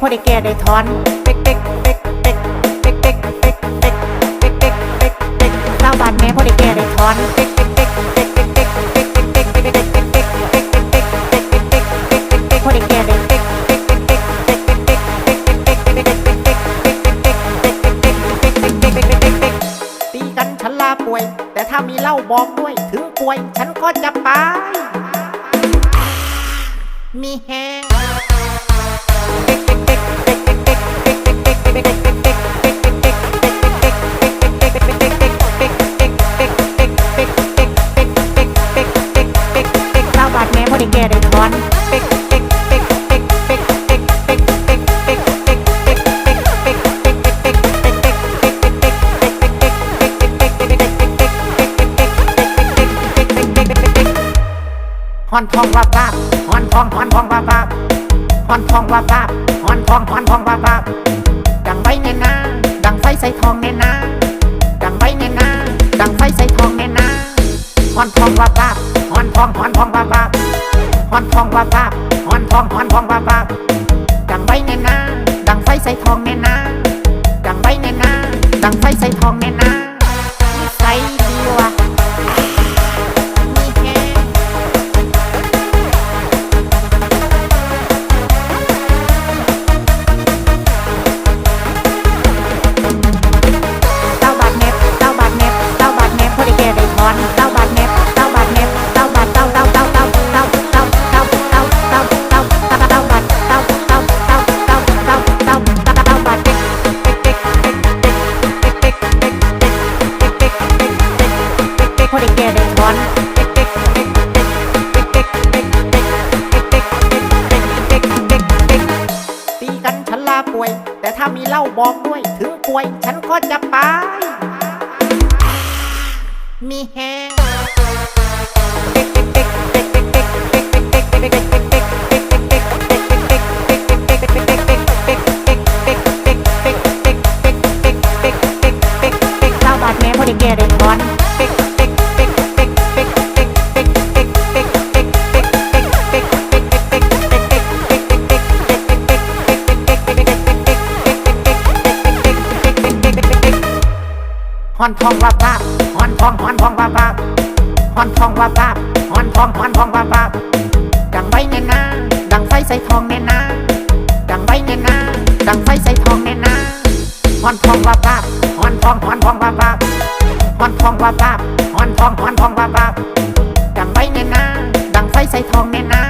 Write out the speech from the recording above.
พอได้แก่ได้ถอนเป๊กเป๊กเป๊กเป๊กเป๊กเป๊กเป๊กเป๊กเป๊กเป๊กเป๊กเป๊กเต้าบานแม่พอได้แก่ได้ถอนเป๊กเป๊กเป๊กเป๊กเป๊กเป๊กเป๊กเป๊กเป๊กเป๊กเป๊กเป๊กเป๊กเป๊กเป๊กเป๊กเป๊กเป๊กพอได้แก่ได้เป๊กเป๊กเป๊กเป๊กเป๊กเป๊กเป๊กเป๊กเป๊กเป๊กเป๊กเป๊กเป๊กเป๊กเป๊กเป๊กเป๊กเป๊กเป๊กตีกันฉันลาป่วย แต่ถ้ามีเหล้าบอกด้วยถึงป่วยฉันก็จะไปมีแฮ ฮอนทองว่าบ้าฮอนทองฮอนทองว่าบ้าฮอนทองว่าบ้าฮอนทองฮอนทองว่าบ้าดังไว้แน่นาดังไฟใส่ทองแน่นาดังไว้แน่นาดังไฟใส่ทองแน่นาฮอนทองว่าบ้าฮอนทองฮอนทองว่าบ้าฮอนทองว่าบ้าฮอนทองฮอนทองว่าบ้าดังไว้แน่นาดังไฟใส่ทองแน่นาดังไว้แน่นาดังไฟใส่ทองแน่นา บอกด้วยถึงป่วย ฉันก็จะไป มีแฮง ฮอนทองว่าบ้าฮอนทองฮอนทองว่าบ้าฮอนทองว่าบ้าฮอนทองฮอนทองว่าบ้าดังไว้แน่นาดังไฟใส่ทองแน่นาดังไว้แน่นาดังไฟใส่ทองแน่นาฮอนทองว่าบ้าฮอนทองฮอนทองว่าบ้าฮอนทองว่าบ้าฮอนทองฮอนทองว่าบ้าดังไว้แน่นาดังไฟใส่ทองแน่นา